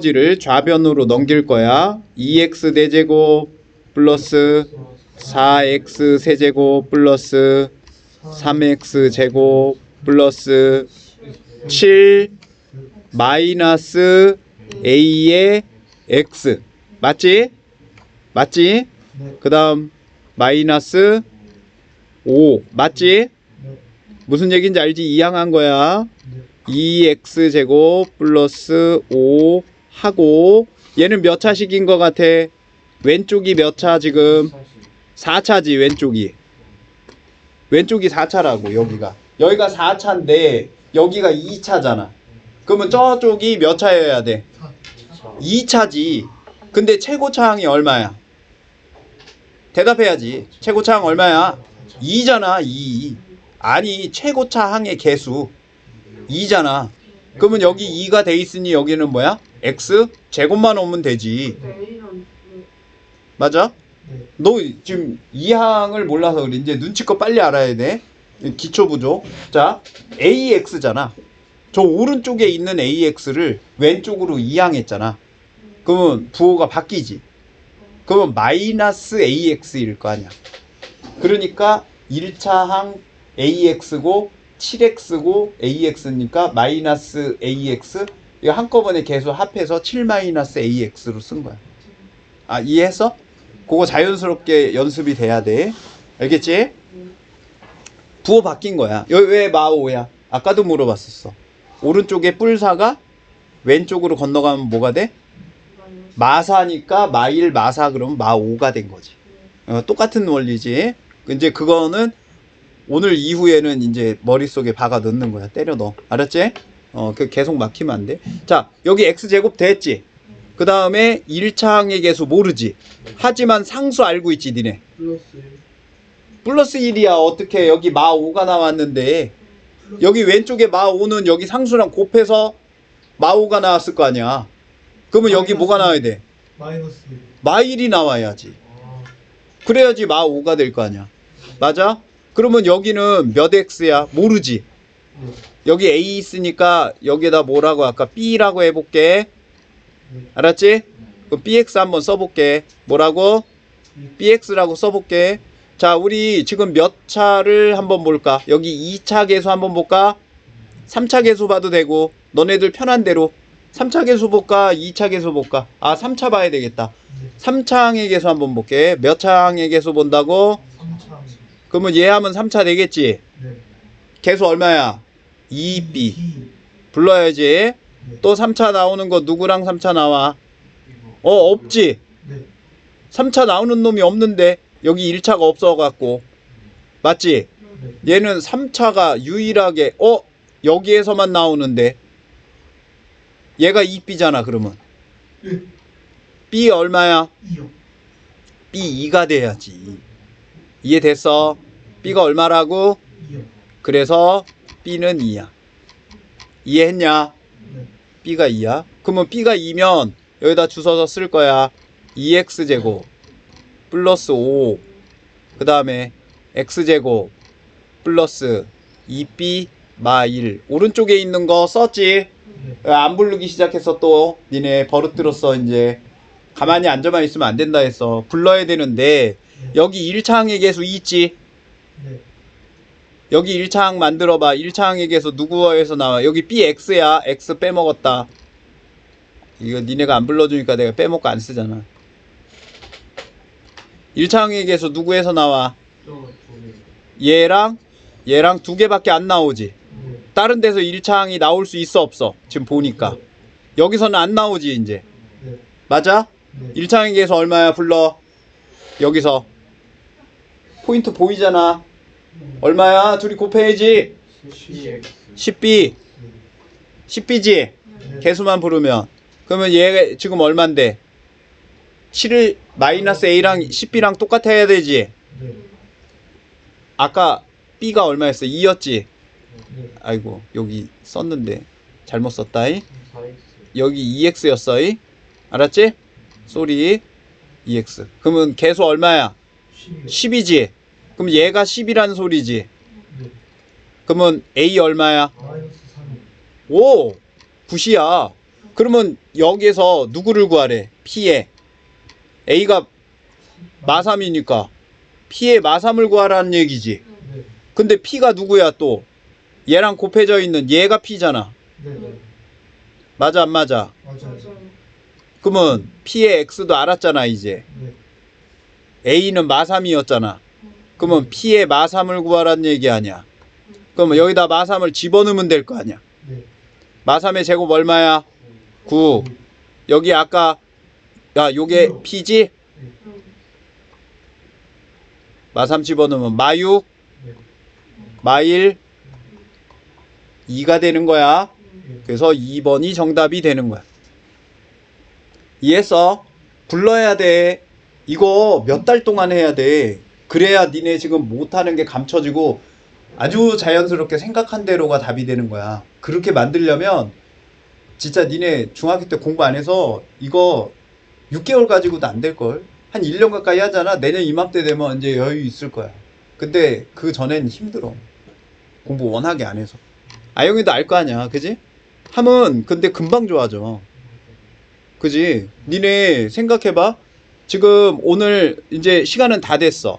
지를 좌변으로 넘길 거야. 2x 대제곱 플러스 4x 세제곱 플러스 3x 제곱 플러스 7 마이너스 a의 x 맞지? 맞지? 그 다음 마이너스 5 맞지? 무슨 얘기인지 알지? 이항한 거야 2x 제곱 플러스 5 하고 얘는 몇 차식인 것 같아? 왼쪽이 몇 차 지금? 4차지 왼쪽이 왼쪽이 4차라고 여기가 여기가 4차인데 여기가 2차잖아 그러면 저쪽이 몇 차여야 돼? 2차지 근데 최고 차항이 얼마야? 대답해야지 최고 차항 얼마야? 2잖아 2 아니 최고 차항의 개수 2잖아 그러면 여기 2가 돼 있으니 여기는 뭐야? X 제곱만 오면 되지 맞아? 너 지금 이 항을 몰라서 그래. 이제 눈치껏 빨리 알아야 돼. 기초 부조. 자, AX잖아. 저 오른쪽에 있는 AX를 왼쪽으로 이항했잖아. 그러면 부호가 바뀌지. 그러면 마이너스 AX일 거 아니야. 그러니까 1차 항 AX고 7X고 AX니까 마이너스 AX 이거 한꺼번에 계속 합해서 7 마이너스 AX로 쓴 거야. 아, 이해했어? 그거 자연스럽게 연습이 돼야 돼. 알겠지? 부호 바뀐 거야. 여기 왜 마오야? 아까도 물어봤었어. 오른쪽에 뿔사가 왼쪽으로 건너가면 뭐가 돼? 마사니까 마일 마사 그러면 마오가 된 거지. 어, 똑같은 원리지. 이제 그거는 오늘 이후에는 이제 머릿속에 박아 넣는 거야. 때려 넣어. 알았지? 어, 그 계속 막히면 안 돼. 자, 여기 x제곱 됐지? 그 다음에 1차 항의 개수 모르지. 하지만 상수 알고 있지, 니네. 플러스 플러스 1이야. 어떻게 여기 마 5가 나왔는데 여기 왼쪽에 마 5는 여기 상수랑 곱해서 마 5가 나왔을 거 아니야. 그러면 여기 뭐가 나와야 돼? 마이너스 마 1이 나와야지. 아, 그래야지 마 5가 될 거 아니야. 맞아? 그러면 여기는 몇 x야? 모르지. 네. 여기 a 있으니까 여기에다 뭐라고 할까? b라고 해볼게. 네. 알았지? 그럼 bx 한번 써볼게. 뭐라고? bx라고 써볼게. 자, 우리 지금 몇 차를 한번 볼까? 여기 2차 계수 한번 볼까? 3차 계수 봐도 되고, 너네들 편한 대로. 3차 계수 볼까? 2차 계수 볼까? 아, 3차 봐야 되겠다. 네. 3차 항의 계수 한번 볼게. 몇 차 항의 계수 본다고? 3차 그러면 얘 하면 3차 되겠지? 네. 계수 얼마야? 2b. B 불러야지. 네. 또 3차 나오는 거 누구랑 3차 나와? 어, 없지? 네. 3차 나오는 놈이 없는데 여기 1차가 없어갖고 맞지? 네. 얘는 3차가 유일하게 어? 여기에서만 나오는데 얘가 2B잖아 그러면 네. B 얼마야? 2요 B 2가 돼야지 이해됐어? B가 얼마라고? 2요 그래서 B는 2야 이해했냐? 네. B가 2야 그러면 B가 2면 여기다 주워서 쓸 거야 2X제곱 플러스 5 그 다음에 X제곱 플러스 2B 마 1 오른쪽에 있는 거 썼지? 네. 안 부르기 시작했어 또 니네 버릇 들었어 이제 가만히 앉아만 있으면 안 된다 했어 불러야 되는데 여기 1차항의 개수 있지? 네. 여기 1차항 만들어봐. 1차항의 개수 누구에서 나와. 여기 BX야. X 빼먹었다. 이거 니네가 안 불러주니까 내가 빼먹고 안 쓰잖아. 1차항의 개수 누구에서 나와? 얘랑? 얘랑 두 개밖에 안 나오지? 네. 다른 데서 1차항이 나올 수 있어 없어? 지금 보니까. 여기서는 안 나오지 이제. 네. 맞아? 네. 1차항의 개수 얼마야 불러? 여기서. 포인트 보이잖아 얼마야? 둘이 곱해야지. 10b 10b지? 네. 개수만 부르면. 그러면 얘 지금 얼만데? 7을 마이너스 a랑 10b랑 똑같아야 되지. 네. 아까 b가 얼마였어? 2였지? 네. 아이고 여기 썼는데. 잘못 썼다이. 4x 여기 2x였어이. 알았지? 쏘리. 2x 그러면 개수 얼마야? 12요 10이지 그럼 얘가 10이라는 소리지 네. 그러면 a 얼마야 마이너스 3요 오 굿이야 그러면 여기에서 누구를 구하래? P에 A가 마3이니까 P의 마3을 구하라는 얘기지. 네. 근데 P가 누구야 또? 얘랑 곱해져 있는 얘가 P잖아. 맞아 안 맞아? 그러면 P의 X도 알았잖아 이제. 네. A는 마3이었잖아. 그러면 P의 마3을 구하라는 얘기 아니야. 그러면 여기다 마3을 집어넣으면 될 거 아니야. 네. 마3의 제곱 얼마야? 9. 여기 아까 야 요게 P지? 마3 집어넣으면 마6, 네. 마1, 2가 되는 거야. 네. 그래서 2번이 정답이 되는 거야. 이해했어? 불러야 돼. 이거 몇 달 동안 해야 돼. 그래야 니네 지금 못하는 게 감춰지고 아주 자연스럽게 생각한 대로가 답이 되는 거야. 그렇게 만들려면 진짜 니네 중학교 때 공부 안 해서 이거 6개월 가지고도 안 될걸? 한 1년 가까이 하잖아. 내년 이맘때 되면 이제 여유 있을 거야. 근데 그 전엔 힘들어. 공부 워낙에 안 해서. 아영이도 알 거 아니야. 그지? 하면 근데 금방 좋아져. 그지? 니네 생각해봐. 지금 오늘 이제 시간은 다 됐어.